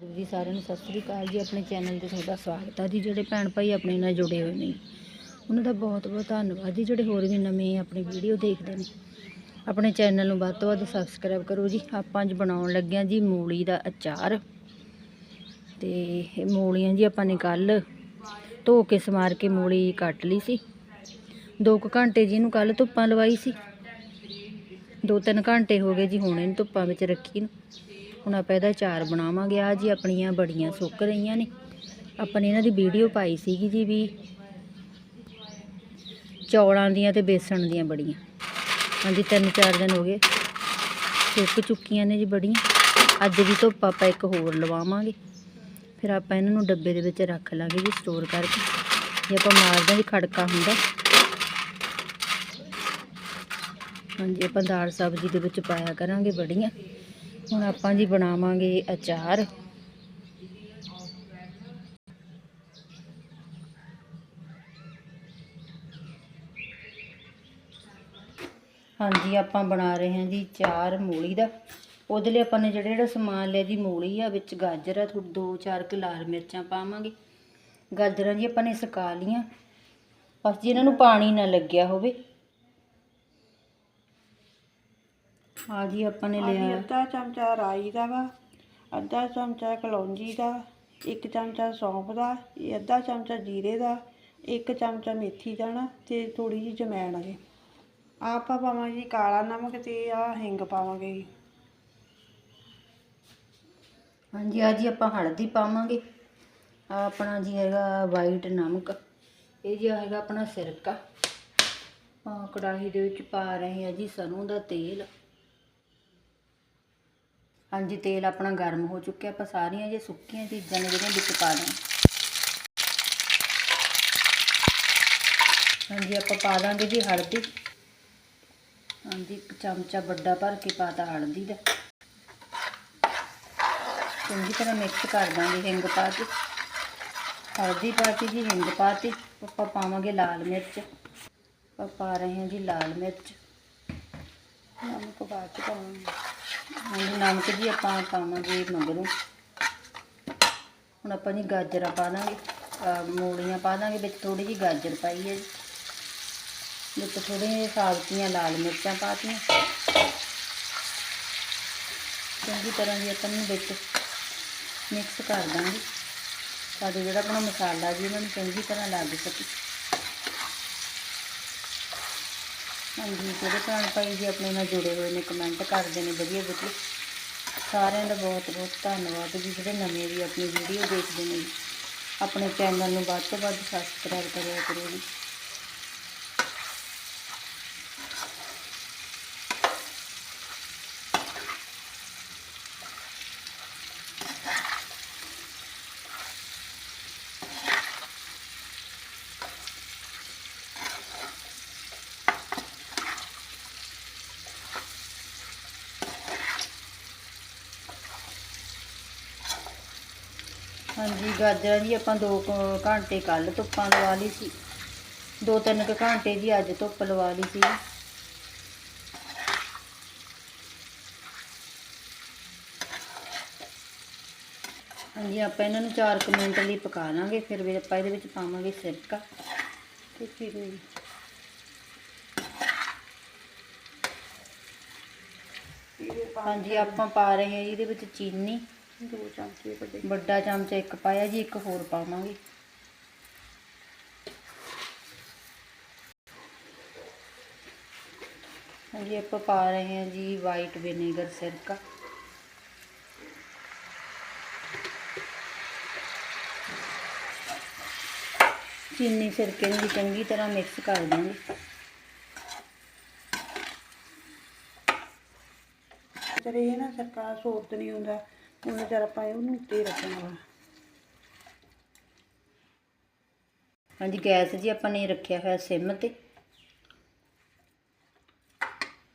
ਜੀ ਸਾਰਿਆਂ ਨੂੰ ਸਤਿ ਸ੍ਰੀ ਅਕਾਲ ਜੀ, ਆਪਣੇ ਚੈਨਲ ਤੇ ਤੁਹਾਡਾ ਸਵਾਗਤ ਹੈ ਜੀ। ਜਿਹੜੇ ਭੈਣ ਭਾਈ ਆਪਣੇ ਨਾਲ ਜੁੜੇ ਹੋਏ ਨੇ, ਉਹਨਾਂ ਦਾ ਬਹੁਤ ਬਹੁਤ ਧੰਨਵਾਦ ਜੀ। ਜਿਹੜੇ ਹੋਰ ਵੀ ਨਵੇਂ ਆਪਣੀ ਵੀਡੀਓ ਦੇਖਦੇ ਨੇ, ਆਪਣੇ ਚੈਨਲ ਨੂੰ ਵੱਧ ਤੋਂ ਵੱਧ ਸਬਸਕ੍ਰਾਈਬ ਕਰੋ ਜੀ। ਆਪਾਂ ਅੱਜ ਬਣਾਉਣ ਲੱਗੇ ਹਾਂ ਜੀ ਮੂਲੀ ਦਾ ਅਚਾਰ। ਤੇ ਇਹ ਮੂਲੀਆਂ ਜੀ ਆਪਾਂ ਨੇ ਕੱਲ ਧੋ ਕੇ ਸਮਾਰ ਕੇ ਮੂਲੀ ਕੱਟ ਲਈ ਸੀ। 2 ਘੰਟੇ ਜੀ ਇਹਨੂੰ ਕੱਲ ਧੁੱਪਾਂ ਲਵਾਈ ਸੀ। 2-3 ਘੰਟੇ ਹੋ ਗਏ ਜੀ, ਹੁਣ ਇਹਨੂੰ ਧੁੱਪਾਂ ਵਿੱਚ ਰੱਖੀ ਨੂੰ। ਹੁਣ ਆਪਾਂ ਇਹਦਾ ਚਾਰ ਬਣਾਵਾਂਗੇ। ਆ ਜੀ ਆਪਣੀਆਂ ਬੜੀਆਂ ਸੁੱਕ ਰਹੀਆਂ ਨੇ। ਆਪਾਂ ਨੇ ਇਹਨਾਂ ਦੀ ਵੀਡੀਓ ਪਾਈ ਸੀਗੀ ਜੀ ਵੀ ਚੌਲਾਂ ਦੀਆਂ ਤੇ ਬੇਸਣ ਦੀਆਂ ਬੜੀਆਂ। ਹਾਂਜੀ, ਤਿੰਨ ਚਾਰ ਦਿਨ ਹੋ ਗਏ ਸੁੱਕ ਚੁੱਕੀਆਂ ਨੇ ਜੀ ਬੜੀਆਂ। ਅੱਜ ਵੀ ਧੁੱਪ ਆਪਾਂ ਇੱਕ ਹੋਰ ਲਵਾਵਾਂਗੇ। ਫਿਰ ਆਪਾਂ ਇਹਨਾਂ ਨੂੰ ਡੱਬੇ ਦੇ ਵਿੱਚ ਰੱਖ ਲਾਂਗੇ ਜੀ ਸਟੋਰ ਕਰਕੇ। ਜੇ ਆਪਾਂ ਮਾਰਦੇ ਹਾਂ ਜੀ ਖੜਕਾ ਹੁੰਦਾ। ਹਾਂਜੀ, ਆਪਾਂ ਦਾਲ ਸਬਜ਼ੀ ਦੇ ਵਿੱਚ ਪਾਇਆ ਕਰਾਂਗੇ ਬੜੀਆਂ। ਹੁਣ ਆਪਾਂ ਜੀ ਬਣਾਵਾਂਗੇ ਅਚਾਰ। ਹਾਂਜੀ, ਆਪਾਂ ਬਣਾ ਰਹੇ ਹਾਂ ਜੀ ਚਾਰ ਮੂਲੀ ਦਾ। ਉਹਦੇ ਲਈ ਆਪਾਂ ਨੇ ਜਿਹੜਾ ਜਿਹੜਾ ਸਮਾਨ ਲਿਆ ਜੀ ਮੂਲੀ ਆ, ਵਿੱਚ ਗਾਜਰ ਆ ਥੋੜੀ ਦੋ ਚਾਰ ਕੁ ਲਾਲ ਮਿਰਚਾਂ ਪਾਵਾਂਗੇ। ਗਾਜਰਾਂ ਜੀ ਆਪਾਂ ਨੇ ਸੁਕਾ ਲੀਆਂ ਬਸ ਜੀ ਇਹਨਾਂ ਨੂੰ ਪਾਣੀ ਨਾ ਲੱਗਿਆ ਹੋਵੇ। ਆ ਜੀ ਆਪਾਂ ਨੇ ਆਹੀ ਲਿਆ। ਅੱਧਾ ਚਮਚਾ ਰਾਈ ਦਾ ਵਾ ਅੱਧਾ ਚਮਚਾ ਕਲੌਂਜੀ ਦਾ ਇੱਕ ਚਮਚਾ ਸੌਂਫ ਦਾ ਇਹ ਅੱਧਾ ਚਮਚਾ ਜੀਰੇ ਦਾ ਇੱਕ ਚਮਚਾ ਮੇਥੀ ਦਾਣਾ ਤੇ ਥੋੜੀ ਜਿਹੀ ਜਮੈਣ ਹੈ ਆਪਾਂ ਪਾਵਾਂਗੇ ਜੀ ਕਾਲਾ ਨਮਕ ਤੇ ਆ ਹਿੰਗ ਪਾਵਾਂਗੇ ਜੀ। ਹਾਂਜੀ ਆ ਜੀ ਆਪਾਂ ਹਲਦੀ ਪਾਵਾਂਗੇ। ਆ ਆਪਣਾ ਜੀ ਹੈਗਾ ਵਾਈਟ ਨਮਕ। ਇਹ ਜੀ ਹੈਗਾ ਆਪਣਾ ਸਿਰਕਾ। ਆਪਾਂ ਕੜਾਹੀ ਦੇ ਵਿੱਚ ਪਾ ਰਹੇ ਹਾਂ ਜੀ ਸਰੋਂ ਦਾ ਤੇਲ। ਹਾਂਜੀ, ਤੇਲ ਆਪਣਾ ਗਰਮ ਹੋ ਚੁੱਕਿਆ, ਆਪਾਂ ਸਾਰੀਆਂ ਜੇ ਸੁੱਕੀਆਂ ਚੀਜ਼ਾਂ ਨੇ ਜਿਹੜੀਆਂ ਵਿੱਚ ਪਾ ਦੇਣਾ ਹਾਂਜੀ, ਆਪਾਂ ਪਾ ਦਾਂਗੇ ਜੀ ਹਲਦੀ। ਹਾਂਜੀ, ਇੱਕ ਚਮਚਾ ਵੱਡਾ ਭਰ ਕੇ ਪਾਤਾ ਹਲਦੀ ਦਾ। ਚੰਗੀ ਤਰ੍ਹਾਂ ਮਿਕਸ ਕਰ ਦਾਂਗੇ ਹਿੰਗ ਪਾ ਕੇ। ਹਲਦੀ ਪਾਤੀ ਜੀ, ਹਿੰਗ ਪਾਤੀ ਆਪਾਂ ਪਾਵਾਂਗੇ ਲਾਲ ਮਿਰਚ। ਆਪਾਂ ਪਾ ਰਹੇ ਹਾਂ ਜੀ ਲਾਲ ਮਿਰਚ। ਨਮਕ ਬਾਅਦ ਚ ਪਾਵਾਂਗੇ। ਹਾਂਜੀ, ਨਮਕ ਜੀ ਆਪਾਂ ਪਾਵਾਂਗੇ ਮਗਰੋਂ। ਹੁਣ ਆਪਾਂ ਜੀ ਗਾਜਰਾਂ ਪਾ ਦਾਂਗੇ ਮੂਲੀਆਂ ਪਾ ਦਾਂਗੇ ਵਿੱਚ ਥੋੜੀ ਜਿਹੀ ਗਾਜਰ ਪਾਈ ਹੈ ਜੀ। ਵਿੱਚ ਥੋੜ੍ਹੀਆਂ ਜਿਹੀਆਂ ਸਾਬਤੀਆਂ, ਲਾਲ ਮਿਰਚਾਂ ਪਾਤੀਆਂ ਚੰਗੀ ਤਰ੍ਹਾਂ ਜੀ ਆਪਾਂ ਨੂੰ ਵਿੱਚ ਮਿਕਸ ਕਰ ਦਾਂਗੇ। ਸਾਡੇ ਜਿਹੜਾ ਆਪਣਾ ਮਸਾਲਾ ਜੀ ਇਹਨਾਂ ਨੂੰ ਚੰਗੀ ਤਰ੍ਹਾਂ ਲੱਗ ਸਕੇ। ਹਾਂਜੀ, ਜਿਹੜੇ ਭੈਣ ਭਾਈ ਜੀ ਆਪਣੇ ਨਾਲ ਜੁੜੇ ਹੋਏ ਨੇ ਕਮੈਂਟ ਕਰਦੇ ਨੇ, ਵਧੀਆ ਵਧੀਆ। ਸਾਰਿਆਂ ਦਾ ਬਹੁਤ ਬਹੁਤ ਧੰਨਵਾਦ ਜੀ, ਜਿਹੜੇ ਨਵੇਂ ਵੀ ਆਪਣੀ ਵੀਡੀਓ ਦੇਖਦੇ ਨੇ। ਆਪਣੇ ਚੈਨਲ ਨੂੰ ਵੱਧ ਤੋਂ ਵੱਧ ਸਬਸਕ੍ਰਾਈਬ ਕਰਿਆ ਕਰੋ ਜੀ। ਹਾਂਜੀ, ਗਾਜਰਾਂ ਜੀ ਆਪਾਂ 2 ਘੰਟੇ ਕੱਲ ਧੁੱਪਾਂ ਲਵਾ ਲਈ ਸੀ। 2-3 ਕੁ ਘੰਟੇ ਜੀ ਅੱਜ ਧੁੱਪ ਲਵਾ ਲਈ ਸੀ। ਹਾਂਜੀ, ਆਪਾਂ ਇਹਨਾਂ ਨੂੰ 4 ਕੁ ਮਿੰਟ ਲਈ ਪਕਾ ਲਾਂਗੇ, ਫਿਰ ਵੀ ਆਪਾਂ ਇਹਦੇ ਵਿੱਚ ਪਾਵਾਂਗੇ ਸਿਰਕਾ। ਤੇ ਚੀਨੀ ਹਾਂਜੀ, ਆਪਾਂ ਪਾ ਰਹੇ ਹਾਂ ਜੀ ਇਹਦੇ ਵਿੱਚ ਚੀਨੀ। ਦੋ ਚਮਚੇ ਵੱਡੇ। ਵੱਡਾ ਚਮਚਾ ਇੱਕ ਪਾਇਆ ਜੀ ਇੱਕ ਹੋਰ ਪਾਵਾਂਗੇ। ਹਾਂਜੀ ਆਪਾਂ ਪਾ ਰਹੇ ਹਾਂ ਜੀ ਵਾਈਟ ਵਿਨੇਗਰ ਸਿਰਕਾ। ਚੀਨੀ ਸਿਰਕੇ ਨੂੰ ਚੰਗੀ ਤਰ੍ਹਾਂ ਮਿਕਸ ਕਰ ਦਾਂਗੇ ਚਰ ਇਹ ਨਾ ਸਰਕਾਰ ਸੋਰਤ ਨਹੀਂ ਹੁੰਦਾ ਉਹਨਾਂ ਚਿਰ ਆਪਾਂ ਉਹਨੂੰ ਉੱਤੇ ਰੱਖਣਾ ਵਾ। ਹਾਂਜੀ ਗੈਸ ਜੀ ਆਪਾਂ ਨੇ ਰੱਖਿਆ ਹੋਇਆ ਸਿਮ ਤੇ।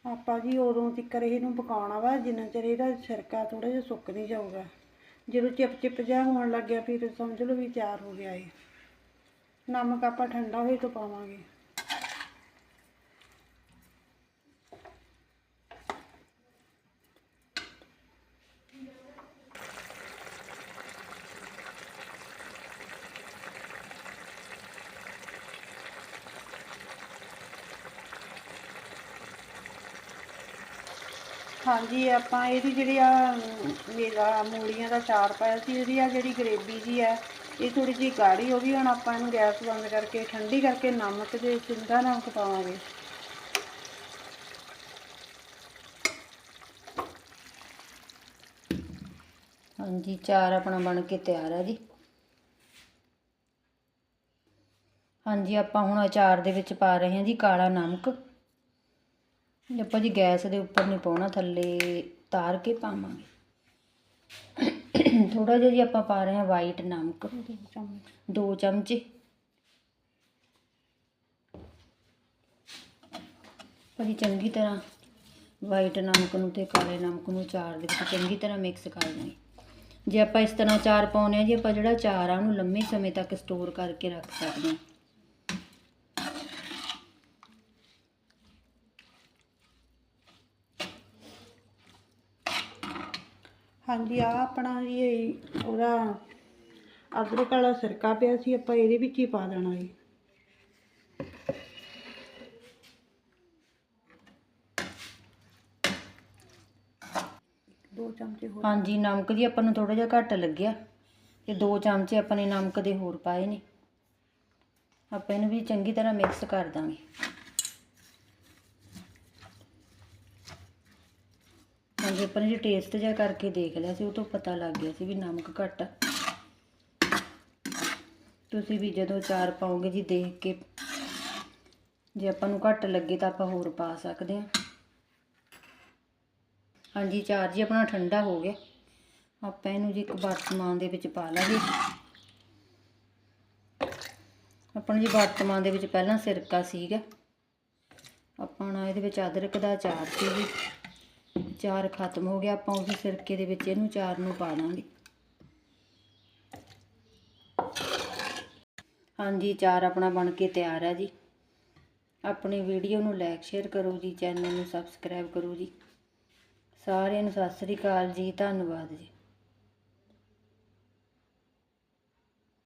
ਆਪਾਂ ਜੀ ਉਦੋਂ ਤੱਕ ਇਹਨੂੰ ਪਕਾਉਣਾ ਵਾ ਜਿੰਨਾ ਚਿਰ ਇਹਦਾ ਛਿਰਕਾ ਥੋੜਾ ਜਿਹਾ ਸੁੱਕ ਨਹੀਂ ਜਾਊਗਾ। ਜਦੋਂ ਚਿਪ ਚਿਪ ਜਿਹਾ ਹੋਣ ਲੱਗਿਆ ਫਿਰ ਸਮਝ ਲਓ ਵੀ ਤਿਆਰ ਹੋ ਗਿਆ ਇਹ। ਨਮਕ ਆਪਾਂ ਠੰਡਾ ਹੋਏ ਤੋਂ ਪਾਵਾਂਗੇ। ਹਾਂਜੀ, ਆਪਾਂ ਇਹਦੀ ਜਿਹੜੀ ਆ ਮੇਰਾ ਮੂਲੀਆਂ ਦਾ ਚਾਰ ਪਾਇਆ ਸੀ, ਇਹਦੀ ਆ ਜਿਹੜੀ ਗਰੇਵੀ ਜੀ ਹੈ ਇਹ ਥੋੜੀ ਜਿਹੀ ਗਾੜੀ ਹੋ ਗਈ, ਹੁਣ ਆਪਾਂ ਇਹਨੂੰ ਗੈਸ ਬੰਦ ਕਰਕੇ, ਠੰਡੀ ਕਰਕੇ ਨਮਕ ਦੇ ਸਿੰਦਾ ਨਮਕ ਪਾਵਾਂਗੇ। ਹਾਂਜੀ ਚਾਰ ਆਪਣਾ ਬਣ ਕੇ ਤਿਆਰ ਹੈ ਜੀ। ਹਾਂਜੀ, ਆਪਾਂ ਹੁਣ ਅਚਾਰ ਦੇ ਵਿੱਚ ਪਾ ਰਹੇ ਹਾਂ ਜੀ ਕਾਲਾ ਨਮਕ। ਆਪਾਂ ਜੀ ਗੈਸ ਦੇ ਉੱਪਰ ਨਹੀਂ ਪਾਉਣਾ, ਥੱਲੇ ਤਾਰ ਕੇ ਪਾਵਾਂਗੇ। ਥੋੜਾ ਜਿਹਾ ਜੀ ਆਪਾਂ ਪਾ ਰਹੇ ਹਾਂ ਵਾਈਟ ਨਮਕ। ਦੋ ਚਮਚੇ। ਭਾਜੀ ਚੰਗੀ ਤਰ੍ਹਾਂ ਵਾਈਟ ਨਮਕ ਨੂੰ ਤੇ ਕਾਲੇ ਨਮਕ ਨੂੰ ਚਾਰ ਦੇ ਵਿੱਚ ਚੰਗੀ ਤਰ੍ਹਾਂ ਮਿਕਸ ਕਰ ਲਾਂਗੇ ਜੇ ਆਪਾਂ ਇਸ ਤਰ੍ਹਾਂ ਚਾਰ ਪਾਉਨੇ ਆ ਜੀ, ਆਪਾਂ ਜਿਹੜਾ ਚਾਰ ਆ ਉਹਨੂੰ ਲੰਮੇ ਸਮੇਂ ਤੱਕ ਸਟੋਰ ਕਰਕੇ ਰੱਖ ਸਕਦੇ ਹਾਂ। ਹਾਂਜੀ ਆ ਆਪਣਾ ਜੀ ਇਹ ਉਹਦਾ ਅਦਰਕ ਵਾਲਾ ਸਿਰਕਾ ਪਿਆ ਸੀ, ਆਪਾਂ ਇਹਦੇ ਵਿੱਚ ਹੀ ਪਾ ਦੇਣਾ ਜੀ। ਦੋ ਚਮਚੇ ਹੋਰ ਹਾਂਜੀ, ਨਮਕ ਜੀ ਆਪਾਂ ਨੂੰ ਥੋੜਾ ਜਿਹਾ ਘੱਟ ਲੱਗਿਆ। ਤੇ ਦੋ ਚਮਚੇ ਆਪਾਂ ਨੇ ਨਮਕ ਦੇ ਹੋਰ ਪਾਏ ਨੇ। ਆਪਾਂ ਇਹਨੂੰ ਵੀ ਚੰਗੀ ਤਰ੍ਹਾਂ ਮਿਕਸ ਕਰ ਦਾਂਗੇ। ਹਾਂਜੀ, ਆਪਾਂ ਨੇ ਜੀ ਟੇਸਟ ਜਿਹਾ ਕਰਕੇ ਦੇਖ ਲਿਆ ਸੀ, ਉਹ ਤੋਂ ਪਤਾ ਲੱਗ ਗਿਆ ਸੀ ਵੀ ਨਮਕ ਘੱਟ ਤੁਸੀਂ ਵੀ ਜਦੋਂ ਚਾਰ ਪਾਓਗੇ ਜੀ ਦੇਖ ਕੇ, ਜੇ ਆਪਾਂ ਨੂੰ ਘੱਟ ਲੱਗੇ ਤਾਂ ਆਪਾਂ ਹੋਰ ਪਾ ਸਕਦੇ ਹਾਂ। ਹਾਂਜੀ ਚਾਰ ਜੀ ਆਪਣਾ ਠੰਡਾ ਹੋ ਗਿਆ। ਆਪਾਂ ਇਹਨੂੰ ਜੀ ਇੱਕ ਵਰਤਮਾਨ ਦੇ ਵਿੱਚ ਪਾ ਲਾਂਗੇ। ਆਪਾਂ ਜੀ ਵਰਤਮਾਨ ਦੇ ਵਿੱਚ ਪਹਿਲਾਂ ਸਿਰਕਾ ਸੀਗਾ। ਆਪਾਂ ਇਹਦੇ ਵਿੱਚ ਅਦਰਕ ਦਾ ਚਾਰ ਸੀ ਜੀ। ਚਾਰ ਖਤਮ ਹੋ ਗਿਆ, ਆਪਾਂ ਉਸ ਸਿਰਕੇ ਦੇ ਵਿੱਚ ਇਹਨੂੰ ਚਾਰ ਨੂੰ ਪਾ ਦਾਂਗੇ। ਹਾਂਜੀ, ਚਾਰ ਆਪਣਾ ਬਣ ਕੇ ਤਿਆਰ ਹੈ ਜੀ। ਆਪਣੀ ਵੀਡੀਓ ਨੂੰ ਲਾਈਕ ਸ਼ੇਅਰ ਕਰੋ ਜੀ ਚੈਨਲ ਨੂੰ ਸਬਸਕ੍ਰਾਈਬ ਕਰੋ ਜੀ। ਸਾਰਿਆਂ ਨੂੰ ਸਤਿ ਸ੍ਰੀ ਅਕਾਲ ਜੀ, ਧੰਨਵਾਦ ਜੀ।